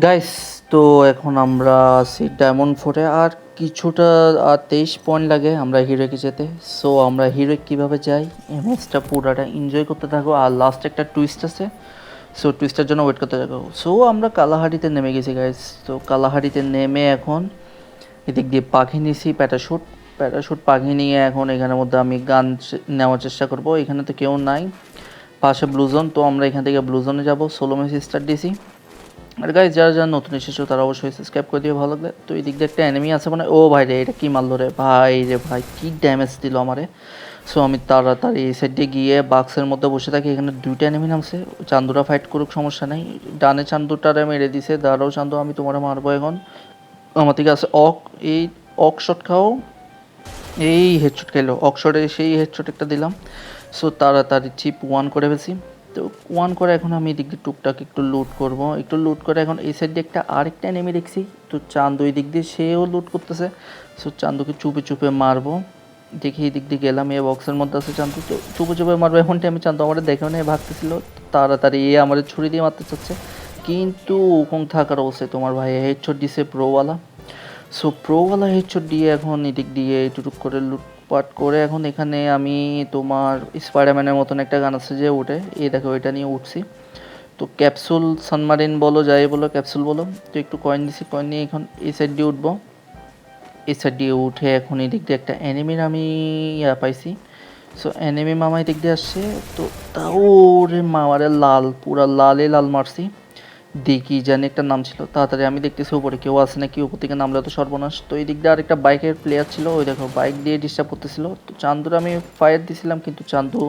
Guys তো এখন আমরা আছি ডায়মন্ড ফোর্টে আর কিছুটা, আর তেইশ পয়েন্ট লাগে আমরা হিরোকে যেতে। সো আমরা হিরো কীভাবে যাই? ম্যাচটা পুরাটা এনজয় করতে থাকো। আর লাস্ট একটা টুইস্ট আছে। সো টুইস্টের জন্য ওয়েট করতে থাকো। সো আমরা কালাহাড়িতে নেমে গেছি গাইস তো কালাহাড়িতে নেমে এখন এদিক দিয়ে পাখি নিছি প্যারাশুট প্যারাশুট পাখি নিয়ে এখন এখানের মধ্যে আমি গান নেওয়ার চেষ্টা করব। এখানে তো কেউ নাই। পাশে ব্লুজন তো আমরা এখান থেকে ব্লুজনে যাব। সোলো ম্যাচ স্টার্ট দিয়েছি আর গাইজ যারা যারা নতুন এসেছ, তারা অবশ্যই সাবস্ক্রাইব করে দিয়ে ভালো লাগবে তো এই দিক দিয়ে একটা এনিমি আছে মানে ও ভাই রে, এটা কি মারলো রে ভাই রে ভাই, কি ড্যামেজ দিল আমারে। সো আমি তাড়াতাড়ি এই সাইড গিয়ে বাক্সের মধ্যে বসে থাকি, এখানে দুইটা এনিমি নামছে। চান্দুরা ফাইট করুক, সমস্যা নেই। ডানে চান্দুটারে মেরে দিছে, দাঁড়াও চান্দু, আমি তোমার মারবো এখন। আমার থেকে আছে অক, এই অক শট খাও। এই হেডশট খেলো। অক্সরে সেই হেডশট একটা দিলাম। সো তাড়াতাড়ি চিপ ওয়ান করে ফেলছি। তো ওয়ান করে এখন আমি এদিক দিয়ে টুকটাক একটু লুট করব। একটু লুট করে এখন এই সাইড দিয়ে একটা আরেকটা নেমে দেখছি। তো চান্দু এই দিক দিয়ে সেও লুট করতেছে। সো চান্দুকে চুপে চুপে মারবো। দেখি এই দিক দিয়ে গেলাম এ বক্সের মধ্যে আছে চান্দু তো চুপে চুপে মারবো এখন আমি চান্দু আমার দেখে নিয়ে ভাগতেছিল। তাড়াতাড়ি এ আমার ছুরি দিয়ে মারতে চাচ্ছে। কিন্তু ওরকম থাকার অবস্থায় তোমার ভাই হেডশট দিছে প্রোওয়ালা সো প্রোওয়ালা হেডশট দিয়ে এখন এদিক দিয়ে টুটুক করে লুটপাট করে এখন এখানে আমি তোমার স্পাইডারম্যানের মতন একটা গান আছে যে উঠে এই দেখো, এটা নিয়ে উঠছি। তো ক্যাপসুল সানমারিন বলো, যাই বলো, ক্যাপসুল বলো। তো একটু কয়েন দিছি কয়েন নিয়ে এখন এই সাইড দিয়ে উঠবো। এই সাইড দিয়ে উঠে এখন এই দিক দিয়ে একটা অ্যানিমির আমি, ইয়া, পাইছি। সো অ্যানিমি মামা এই দিক দিয়ে আসছে। তো তাও রে মামারে লাল, পুরা লালে লাল মারছি। দেখি জানি একটা নাম ছিল। তাড়াতাড়ি আমি দেখতেছি উপরে কেউ আছে নাকি উপর থেকে নামলে তো সর্বনাশ। তো এই দিক দিয়ে আরেকটা বাইকের প্লেয়ার ছিল, ওই দেখো বাইক দিয়ে ডিস্টার্ব করতেছিল। তো চান্দুর আমি ফায়ার দিছিলাম, কিন্তু চান্দু,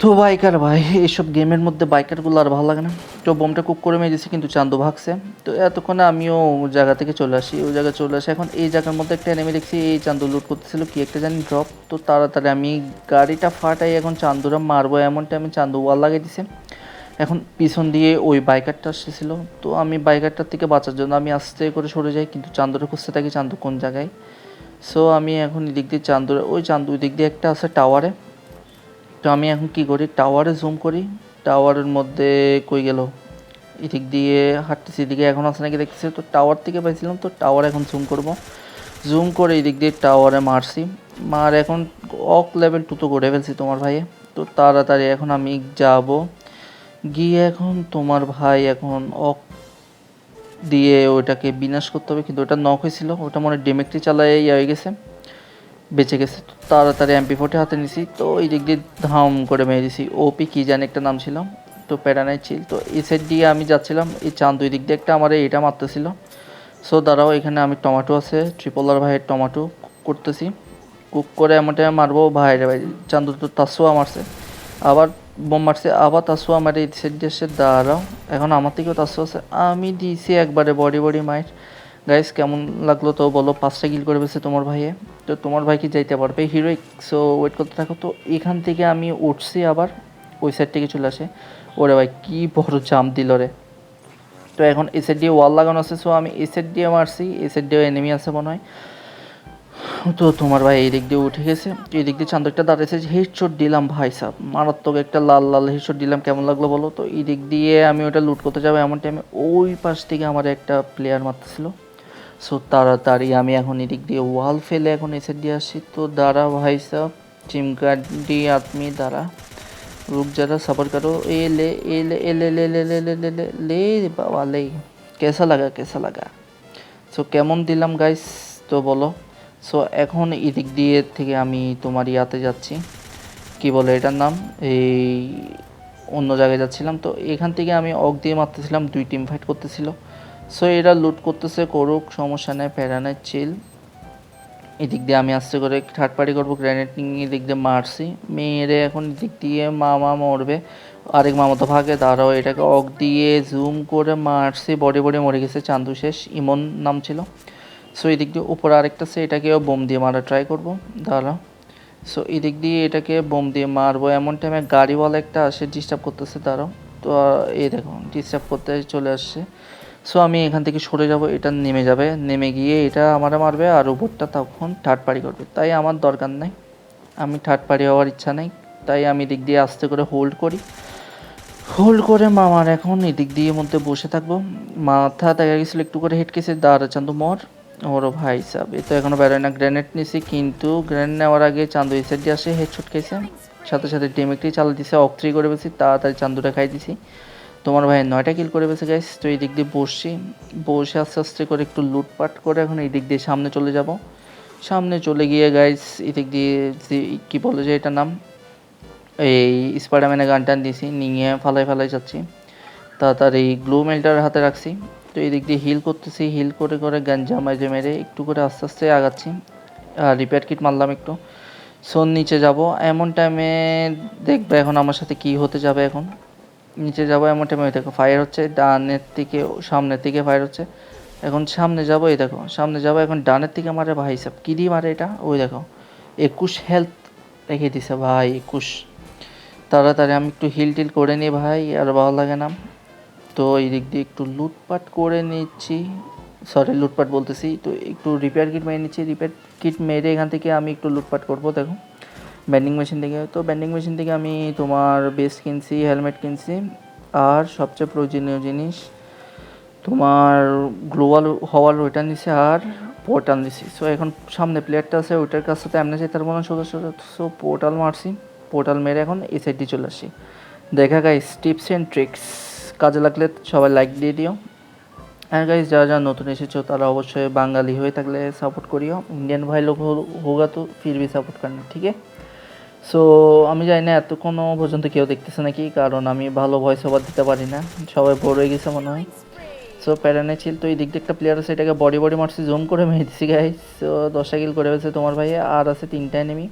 তো বাইকার ভাই, এইসব গেমের মধ্যে বাইকারগুলো আর ভালো লাগে না। তো বোমটা কুক করে মেরে দিয়েছি, কিন্তু চান্দু ভাগছে। তো এতক্ষণে আমিও জায়গা থেকে চলে আসি, ওই জায়গায় চলে আসি। এখন এই জায়গার মধ্যে একটা নেমে দেখছি, এই চান্দু লুট করতেছিল, কি একটা জানি ড্রপ তো তাড়াতাড়ি আমি গাড়িটা ফাটাই, এখন চান্দুরা মারবো এমনটা আমি চান্দু ওয়াল লাগিয়ে দিছে। এখন পিছন দিয়ে ওই বাইকারটা আসতেছিল। তো আমি বাইকারটার থেকে বাঁচার জন্য আমি আস্তে করে সরে যাই, কিন্তু চান্দুরে খুঁজতে থাকি চান্দু কোন জায়গায়। সো আমি এখন এদিক দিয়ে চান্দুরে ওই চান্দু দিক দিয়ে একটা আছে টাওয়ারে তো আমি এখন কি করি? টাওয়ারে জুম করি। টাওয়ারের মধ্যে কই গেল? এদিক দিয়ে হাঁটতেছি, এদিকে এখন আছে নাকি দেখতেছি? তো টাওয়ার থেকে পাইছিলাম, তো টাওয়ার এখন জুম করব। জুম করে এদিক দিয়ে টাওয়ারে মারছি। মার এখন অক লেভেল টু তো করে ফেলছি তোমার ভাইয়ে। তো তাড়াতাড়ি এখন আমি যাব। গিয়ে এখন তোমার ভাই এখন অক দিয়ে ওটাকে বিনাশ করতে হবে, কিন্তু ওটা নক হয়েছিল। ওটা মনে ডেমেকটি চালায় ইয়ে হয়ে গেছে, বেঁচে গেছে। তো তাড়াতাড়ি এমপি ফোর্টি হাতে নিছি, তো এই দিক দিয়ে ধাম করে মেরে দিছি। ওপি কী জানি একটা নাম ছিল, তো প্যারানাই ছিল। তো এই সাইড দিয়ে আমি যাচ্ছিলাম, এই চাঁদ দুই দিক দিয়ে একটা আমার এটা মারতেছিল। সো দাঁড়াও, এখানে আমি টমাটো আছে ট্রিপলার ভাইয়ের টমেটো করতেছি। কুক করে এমনটা মারবো ভাইরে ভাই চান্দু তো তাসুয়া মারছে। আবার বোম মারছে আবার আমার এই দিয়ে এসে দাঁড়াও। এখন আমার থেকেও তাসুয়া আছে। আমি দিয়েছি একবারে বডি বডি মাইট গাইস কেমন লাগল তো বলো? পাঁচটা কিল করে ফেলছে তোমার ভাইয়ে। তো তোমার ভাই কি যাইতে পারবে? হিরোইক সো ওয়েট করতে থাকো তো। এখান থেকে আমি উঠছি আবার। ওই সাইড থেকে চলে আসে। ওরে ভাই, কী বড় জাম দিল রে। তো এখন এই সাইড দিয়ে ওয়াল লাগানো আছে সো আমি এই সাইড দিয়ে মারছি। এই সাইড দিয়ে এনিমি আছে মনে হয়। তো তোমার ভাই এই দিক দিয়ে উঠে গেছে। এই দিক দিয়ে চান্দকটা দাঁড়িয়েছে হেডশট দিলাম ভাই সাহ মারাত্মক একটা লাল লাল হেডশট দিলাম, কেমন লাগল বলো? তো এই দিক দিয়ে আমি ওটা লুট করতে যাব এমন টাইমে ওই পাশ থেকে আমার একটা প্লেয়ার মারতেছিল। সো তাড়াতাড়ি আমি এখন এদিক দিয়ে ওয়াল ফেলে এখন এসে দিয়ে আসছি তো দাঁড়া ভাই সাহ চিমকাটি আদমি, দাঁড়া। রুক যারা সাপোর্ট করো। এ লে এ লে এ লে লে লে লে লে লে লে লে বাবা, লে। কেসা লাগা কেসা লাগা। সো কেমন দিলাম গাইস তো বলো। সো এখন এদিক দিয়ে থেকে আমি তোমার ইয়াতে যাচ্ছি। কি বলে এটার নাম? এই অন্য জায়গায় যাচ্ছিলাম। তো এখান থেকে আমি অক দিয়ে মারতেছিলাম, দুই টিম ফাইট করতেছিল। সো এরা লুট করতেছে, করুক, সমস্যা নেই প্যারানের চিল এদিক দিয়ে আমি আস্তে করে থার্ড পার্টি করব গ্র্যানেড নিয়ে এদিক দিয়ে মারছি। মেয়েরে এখন এদিক দিয়ে মামা মরবে। আরেক মামা তো ভাগে, দাঁড়াও, এটাকে অক দিয়ে জুম করে মারছি। বডি বডি মরে গেছে, চান্দু শেষ, ইমন নাম ছিল। সো এদিক দিয়ে উপরে আরেকটা সে এটাকেও বোম দিয়ে মারা ট্রাই করব। দাঁড়া সো এদিক দিয়ে এটাকে বোম দিয়ে মারবো। এমন টাইমে গাড়িওয়ালা একটা আসে ডিস্টার্ব করতেছে, দাঁড়াও। তো, এই দেখো ডিস্টার্ব করতে চলে আসছে। সো আমি এখান থেকে সরে যাব, এটা নেমে যাবে। নেমে গিয়ে এটা আমার মারবে আর উপরটা তখন থার্ড পার্টি করবে। তাই আমার দরকার নেই। আমি থার্ড পার্টি হওয়ার ইচ্ছা নেই। তাই আমি এদিক দিয়ে আস্তে করে হোল্ড করি। হোল্ড করে মামার এখন এদিক দিয়ে মধ্যে বসে থাকব। মাথা দেখা গেছিল একটু করে হেড কেসে দাঁড়া চান্দু মর ওরও ভাই সাহেব এ তো এখনও বেরোয় না। গ্রেনেড নিছি, কিন্তু গ্রেনেড নেওয়ার আগে চান্দু এই সাইড দিয়ে আসে হেড ছুট খাইছে। সাথে সাথে ডেমেকটি চালা দিছে অক্ত্রি করে বেশি তাড়াতাড়ি চান্দুটা খাই দিছি। তোমার ভাই নয়টা কিল করে বেছে গাইস তো এই দিক দিয়ে বসছি। বসে আস্তে আস্তে করে একটু লুটপাট করে এখন এই দিক দিয়ে সামনে চলে যাব। সামনে চলে গিয়ে গাইস এই দিক দিয়ে যে- কি বলে যে এটা নাম? এই স্পাইডারম্যানের গান টান দিয়েছি নিয়ে ফালাই ফালাই যাচ্ছি। তাড়াতাড়ি গ্লু মেল্টার হাতে রাখছি। তো এই দিক দিয়ে হিল করতেছি হিল করে করে গাঞ্জা মাঝে মেরে একটু করে আস্তে আস্তে আগাচ্ছি। রিপেয়ার কিট মারলাম একটু। সোন নিচে যাব। এমন টাইমে দেখবে এখন আমার সাথে কি হতে যাবে এখন। নিচে যাব এমন টাইমে ওই দেখো ফায়ার হচ্ছে, ডানের দিকে, সামনের দিকে ফায়ার হচ্ছে। এখন সামনে যাব, এই দেখো, সামনে যাব, এখন ডানের দিকে মারে ভাই সাহেব কী দিয়ে মারে এটা? ওই দেখো, একুশ হেলথ রেখে দিছে ভাই, একুশ। তাড়াতাড়ি আমি একটু হিল টিল করে নিই ভাই, আর ভালো লাগে না। তো এই দিক দিয়ে একটু লুটপাট করে নিচ্ছি। সরি লুটপাট বলতেছি, তো একটু রিপেয়ার কিট মেরে নিচ্ছি। রিপেয়ার কিট মেরে এখান থেকে আমি একটু লুটপাট করব, দেখো। ব্যান্ডিং মেশিন থেকে, তো ব্যান্ডিং মেশিন থেকে আমি তোমার বেস্ট কিনছি হেলমেট কিনছি। আর সবচেয়ে প্রয়োজনীয় জিনিস, তোমার গ্লোবাল হওয়ার ওইটা নিছে আর পোর্টাল নিছি। সো এখন সামনে প্লেয়ারটা আছে, ওইটার কাছে তো এমনি যেতে পারব না, সোজা সোজা। সো পোর্টাল মারছি পোর্টাল মেরে এখন এই চলে আসি। দেখা গাইস টিপস অ্যান্ড ট্রিক্স কাজে লাগলে সবাই লাইক দিয়ে দিও। আর গাইস যারা যারা নতুন এসেছ, তারা অবশ্যই বাঙালি হয়ে থাকলে সাপোর্ট করিও। ইন্ডিয়ান ভাই লোক হোগা তো ফির ভি সাপোর্ট করনা ঠিক আছে সো আমি জানি না, এতক্ষণও পর্যন্ত কেউ দেখতেছে নাকি? কারণ আমি ভালো ভয়েস ওভার দিতে পারি না। সবাই বোর হয়ে গেছে মনে হয়। সো প্যারানে ছিল তো এই দিক একটা প্লেয়ার আছে, এটাকে বডি বডি মারছি জুম করে মেরে দিছি গাইস সো দশটা কিল করে ফেলছে তোমার ভাই আর আছে তিনটা এনিমি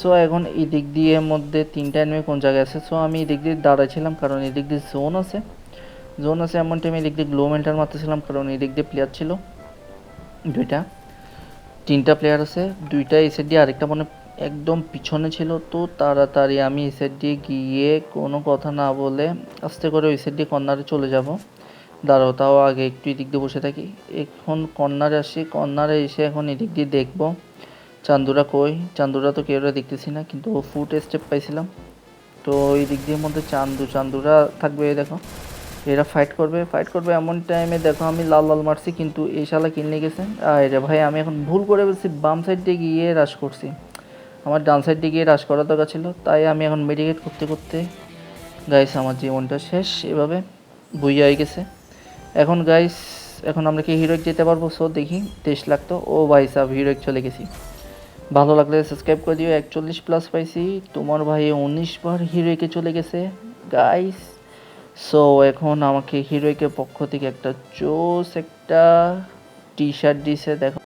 সো এখন এই দিক দিয়ে মধ্যে তিনটা এনিমি কোন জায়গায় আছে? সো আমি এই দিক দিয়ে দাঁড়াইছিলাম, কারণ এই দিক দিয়ে জোন আছে। জোন আছে এমন টাইমে এই দিক দিয়ে গ্লো মেন্টার মারতেছিলাম, কারণ এই দিক দিয়ে প্লেয়ার ছিল। দুইটা। তিনটা প্লেয়ার আছে, দুইটা সাইড দিয়ে আরেকটা মনে একদম পিছনে ছিল। তো তাড়াতাড়ি আমি সাইড দিয়ে গিয়ে কোনো কথা না বলে আস্তে করে ওই সাইড দিয়ে কর্নারে চলে যাব। দাঁড়াও, তাও আগে একটু এদিক দিয়ে বসে থাকি। এখন কর্নারে আসি, কর্নারে এসে এখন এদিক দিয়ে দেখব। চান্দুরা কই? চান্দুরা তো কেউ দেখতেছি না, কিন্তু ফুট স্টেপ পাইছিলাম। তো এই দিক দিয়ে মধ্যে চান্দু, চান্দুরা থাকবে দেখো। এরা ফাইট করবে ফাইট করবে এমন টাইমে দেখো আমি লাল লাল মারছি, কিন্তু এই শালা কিনে গেছে। আর ভাই, আমি এখন ভুল করে বলছি, বাম সাইড দিয়ে গিয়ে রাশ করছি। আমার ডান সাইড দিয়ে গিয়ে রাশ করার দরকার ছিল, তাই আমি এখন মেডিকেট করতে করতে গাইস আমার জীবনটা শেষ। এভাবে বইয়া হয়ে গেছে। এখন গাইস এখন আমরা কি হিরোইক যেতে পারব? সো দেখি, তেইশ লাখ তো। ও ভাই সাহ হিরোইক চলে গেছি। ভালো লাগলে সাবস্ক্রাইব করে দিও, একচল্লিশ প্লাস পাইছি। তোমার ভাই উনিশ বার হিরোইকে চলে গেছে। গাইস সো এখন আমাকে হিরোইকের পক্ষ থেকে একটা জোস একটা টি শার্ট দিছে, দেখো।